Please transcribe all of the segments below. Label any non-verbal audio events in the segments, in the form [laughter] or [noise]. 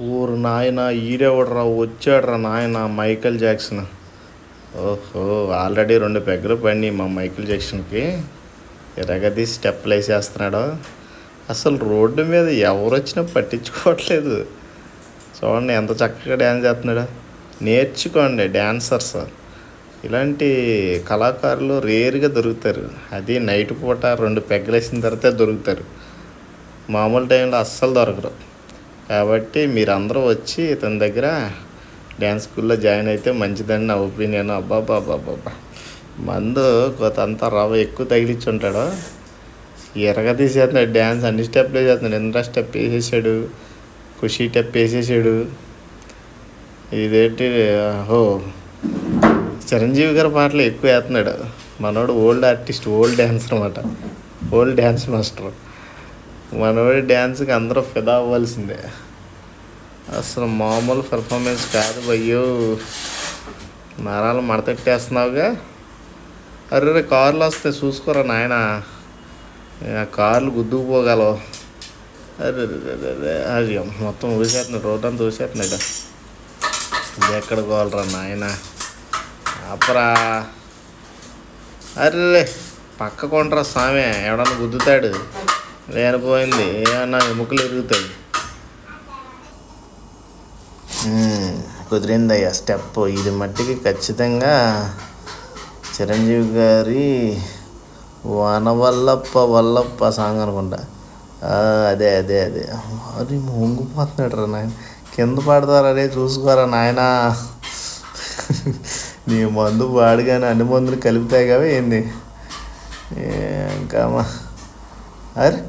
ఊరు నాయన ఈడెవడరా? వచ్చాడురా నాయన మైకేల్ జాక్సన్. ఓహో ఆల్రెడీ రెండు పెగ్గలు పడి మా మైకేల్ జాక్సన్కి. ఎరగది స్టెప్లు వేసేస్తున్నాడు. అసలు రోడ్డు మీద ఎవరు వచ్చినా పట్టించుకోవట్లేదు. చూడండి ఎంత చక్కగా డ్యాన్స్ చేస్తున్నాడు. నేర్చుకోండి డ్యాన్సర్స్ ఇలాంటి కళాకారులు రేరుగా దొరుకుతారు. అది నైట్ పూట రెండు పెగ్గలు వేసిన తర్వాత దొరుకుతారు. మామూలు టైంలో అస్సలు దొరకరు. కాబట్టి మీరందరూ వచ్చి ఇతని దగ్గర డ్యాన్స్ స్కూల్లో జాయిన్ అయితే మంచిదని నా ఒపీనియన్. అబ్బాబాబాబా మందు కొత్త అంతా రవ్వ ఎక్కువ తగిలించి ఉంటాడు ఎరగ తీసేస్తున్నాడు డ్యాన్స్ అన్ని స్టెప్లు వేసేస్తున్నాడు. ఇంద్ర స్టెప్ వేసేసాడు ఖుషి స్టెప్ వేసేసాడు. ఇదేంటి? ఓ చిరంజీవి గారి పాటలు ఎక్కువ వేస్తున్నాడు. మనోడు ఓల్డ్ ఆర్టిస్ట్ ఓల్డ్ డ్యాన్సర్ అనమాట ఓల్డ్ డ్యాన్స్ మాస్టర్. మనవాడి డ్యాన్స్కి అందరూ ఫిదా అవ్వాల్సిందే. అసలు మామూలు పెర్ఫార్మెన్స్ కాదు భయ్యో. నరాలు మడతెట్టేస్తున్నావుగా. అరే కార్లు వస్తే చూసుకోరా నాయన. కార్లు గుద్దుకుపోగలవు అరే అరే, అరే, అది మొత్తం ఊసేస్తున్నాడు రోడ్ అంతా ఊసేస్తున్నాడు ఇది ఎక్కడ పోవాలరా నాయన. అప్పరా అరే పక్క కొంటరా స్వామి ఎవడన్నా గుద్దుతాడు. లేనిపోయింది. అన్న ఎముకలు ఎరుగుతాయి కుదిరిందయ్యా స్టెప్. ఇది మట్టికి ఖచ్చితంగా చిరంజీవి గారి వనవల్లప్ప వల్లప్ప సాంగ్ అనుకుంటా. అదే అదే అదే. మరి మొంగిపోతున్నాడు రా నాయన. కింద పాడతారా రే చూసుకోరా నాయనా. నీ మందు వాడుగానే అన్ని మందులు కలుపుతాయి కావే ఏంది? ఇంకా అరే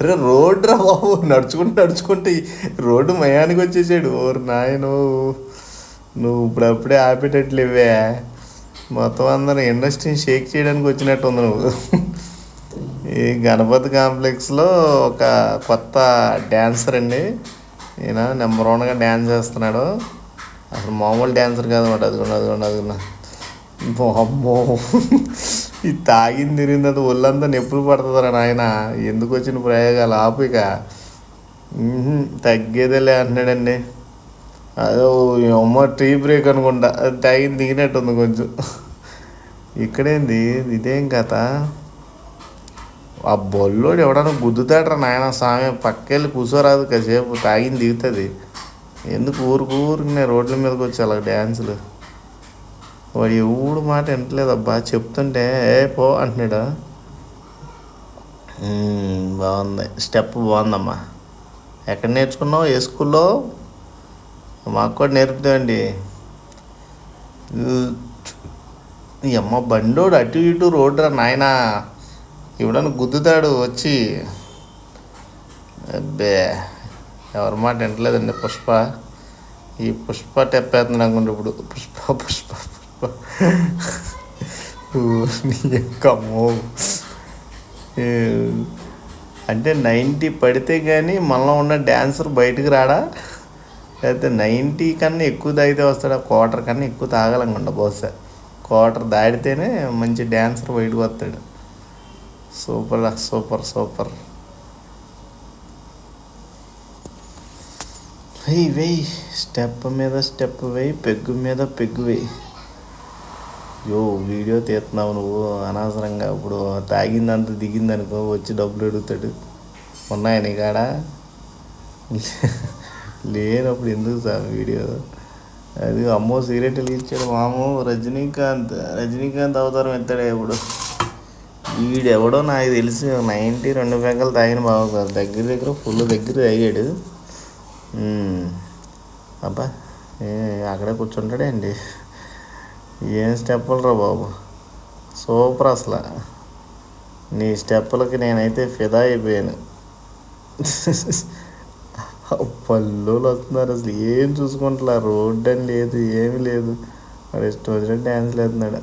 అరే రోడ్డు రా బాబు నడుచుకుంటూ నడుచుకుంటే రోడ్డు మయానికి వచ్చేసాడు. ఓరు నాయను నువ్వు ఇప్పుడప్పుడే ఆపేటట్లు ఇవే మొత్తం అందరం ఇండస్ట్రీని షేక్ చేయడానికి వచ్చినట్టు ఉంది నువ్వు. ఈ గణపతి కాంప్లెక్స్లో ఒక కొత్త డ్యాన్సర్ అండి. ఈయన నెంబర్ వన్గా డ్యాన్స్ చేస్తున్నాడు. అసలు మామూలు డ్యాన్సర్ కాదన్నమాట అదిగోండి అదిగోండి అదిగోండి అమ్మో ఈ తాగింది తిరిగింది అది ఒళ్ళంతా నొప్పులు పడుతుందిరా నాయన. ఎందుకు వచ్చిన ప్రయోగాలు? ఆపు ఇక. తగ్గేదేలే అంటున్నాడండి. అదో అమ్మ టీ బ్రేక్ అనుకుంటా. అది తాగింది దిగినట్టుంది కొంచెం. ఇక్కడేంది? ఇదేం కథ? ఆ బొల్లోడు ఎవడన్నా గుద్దుతాడరా నాయన స్వామి పక్కెళ్ళి కూర్చోరాదు కాసేపు తాగింది దిగుతుంది. ఎందుకు ఊరుకు ఊరుకునే రోడ్ల మీదకి వచ్చి అలా డ్యాన్సులు వాడు ఎవడు మాట వింటలేదబ్బా చెప్తుంటే ఏ పో అంటున్నాడు. బాగుంది. స్టెప్ బాగుందమ్మా. ఎక్కడ నేర్చుకున్నావు? ఏ స్కూల్లో? మాకు కూడా నేర్పుతామండి ఈ అమ్మ బండోడు అటు ఇటు రోడ్డు రా నాయనా. ఇవిడని గుద్దుతాడు వచ్చి. అబ్బే ఎవరి మాట వింటలేదండి పుష్ప. ఈ పుష్ప టెప్పేస్తుంది అనుకుంటే ఇప్పుడు. పుష్ప పుష్ప. నీ యొక్క అంటే నైంటీ పడితే కానీ మనలో ఉన్న డ్యాన్సర్ బయటకు రాడా? లేకపోతే నైంటీ కన్నా ఎక్కువ తాగితే వస్తాడా? క్వార్టర్ కన్నా ఎక్కువ తాగాలనుకుంటా బహుశా. క్వార్టర్ దాడితేనే మంచి డ్యాన్సర్ బయటకు వస్తాడు. Super super super. వెయ్యి వెయ్యి స్టెప్ మీద స్టెప్ వేయి పెగ్గు మీద పెగ్గు వేయి. యో వీడియో తీస్తున్నావు నువ్వు అనవసరంగా. ఇప్పుడు తాగిందంత దిగిందనుకో వచ్చి డబ్బులు అడుగుతాడు. ఉన్నాయా నీ కాడ? లేనప్పుడు ఎందుకు సార్ వీడియో? అది అమ్మో సిగరెట్ వెలిగించాడు మామూ. రజనీకాంత్ రజనీకాంత్ అవతారం ఎత్తాడే ఇప్పుడు. వీడెవడో నాకు తెలిసి. నైంటీ రెండు పెగ్గలు తాగిన బాబు సార్. దగ్గర దగ్గర ఫుల్ దగ్గర తాగాడు. అబ్బా ఏ అక్కడే కూర్చుంటాడే అండి ఏం స్టెప్పులరా బాబు? సూపర్ అసలు. నీ స్టెప్పులకి నేనైతే ఫిదా అయిపోయాను. పల్లెలు వస్తున్నారు అసలు. ఏం చూసుకుంటా రోడ్డు అని లేదు ఏమీ లేదు. వాడు ఇష్టం వచ్చినట్టు డ్యాన్స్ లేతున్నాడు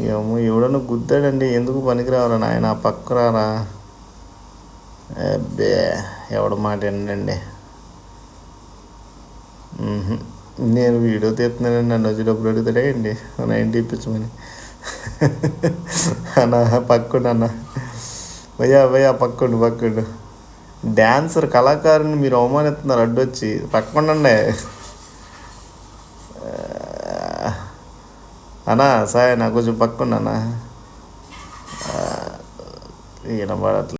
ఏమో ఎవడన్నా గుద్దాడండి. ఎందుకు పనికిరావరా నాయన? పక్క రారా? అబ్బే ఎవడ మాట ఏంటండి నేను వీడియో తీస్తున్నానని నన్ను వచ్చి డబ్బులు అడుగుతాడే అండి ఏంటి ఇప్పించమని. [laughs] అన్న పక్కండు అన్న. అయ్యా భయ్యా పక్కండు పక్కండు. డ్యాన్సర్ కళాకారుని మీరు అవమానిస్తున్నారు అడ్డొచ్చి. పక్కండి అన్నా సరే నాకు కొంచెం పక్కండి అన్న. ఈయన పడట్లేదు